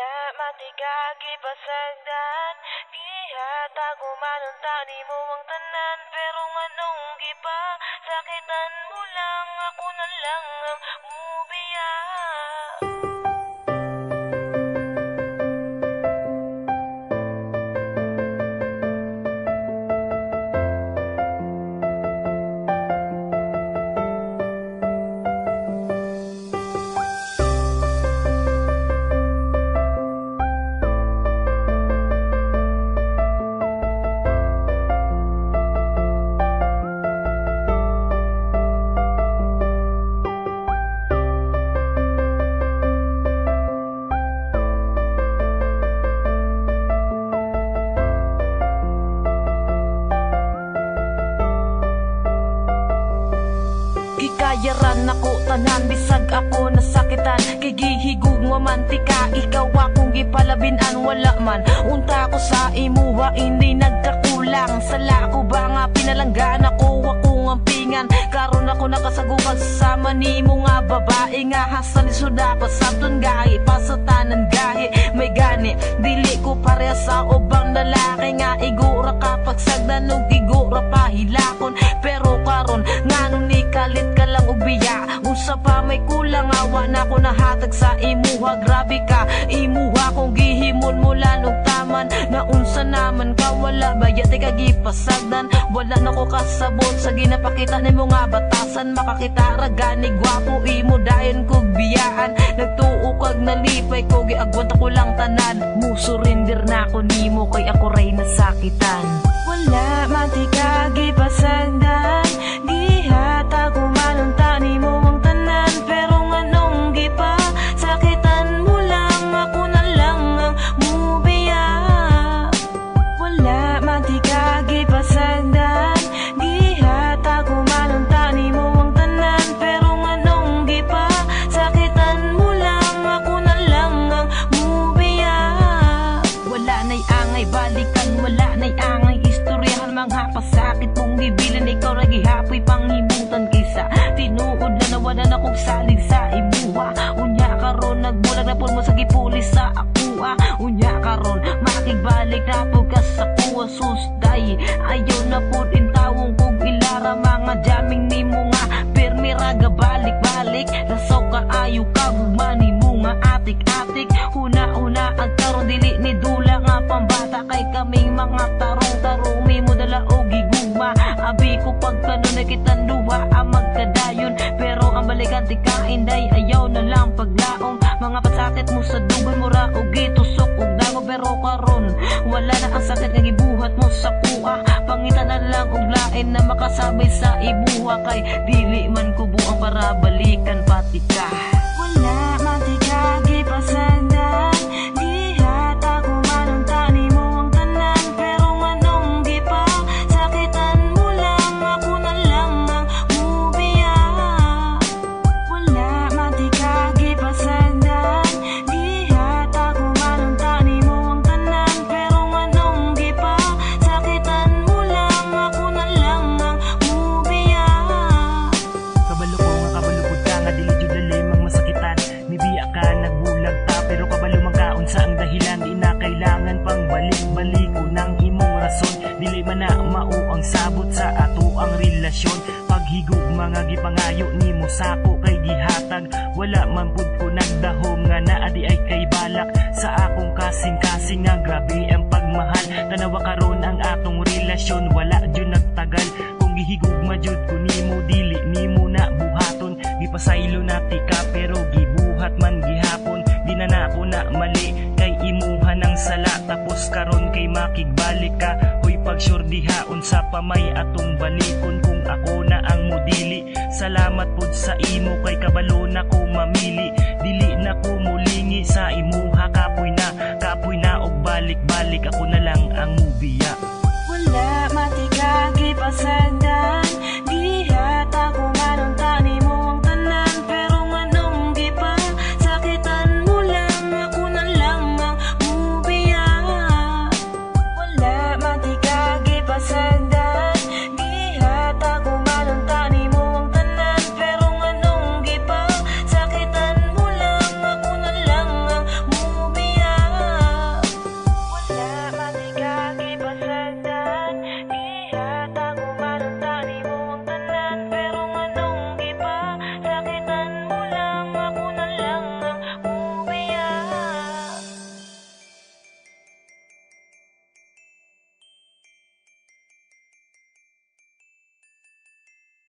Wala matigagi pasagdan Gihatag umanunta ni mo ang tanan Pero nganong gipa Sakitan mo lang Ako na lang ang mubiya Gikayaran ako tanan bisag ako nasakitan Gigihigug nga mantika ikaw akong gipalabinan wala man. Unta ko sa imuha hindi nagkakulang. Sala ko ba nga pinalanggan ako ako ngampingan Karon ako nakasagukan sama ni mo nga babae nga. Hasan ni suda pasabton gahi pasatanan gahi. May gani dili ko pareha sa ubang lalaki nga igura kapag sagdan ka gipasagdan wala na ko kasabot sa ginapakita ni mga batasan. Makakita ragani gwapo imo dayon kog biyaan. Nagtuo kag nalipay ko giagwanta ko lang tanan. Mo surrender na ako nimo kay ako ray nasakitan Mga pasakit mong gibilan Ikaw ra gihapoy panghimutan Kisa. Tinuod na nawala na kong salig sa imuha Unya karon nagbulag na pun mo sa gipulis sa akua Unya karon makigbalik na po ka sa kuwa susday Ayaw Abi ko pagkano na kitang duwa Ang magkadayon. Pero ang balikan ti kainday Ayaw na lang paglaom Mga pasakit mo sa dugon mo ra O gitusok og dango Pero karon Wala na ang sakit nga gibuhat mo sa kuha. Pangita na lang og lain na makasabay sa ibuha Kay dili man ko buang para balikan pati ka relasyon. Paghigog mga gipangayo nimo sako kay gihatag. Wala man pud ko nagdahom nga naa di ay kay balak. Sa akong kasing-kasing nga grabe ang pagmahal. Tanawa karon ang atong relasyon wala jud nagtagal. Kung gihigugma jud ko nimo dili nimo na buhaton. Gipasaylo na tika pero gibuhat man gihapon. Di na nako na mali kay imuha ng sala. Tapos karon kay makigbalik ka. Hoy pagsure dihaon sa pamay atong balikon. Kung salamat pud sa imo kay kabalo na ko mamili. Dili na ko mulingi sa imuha kapoy na kapoy na og balik-balik ako na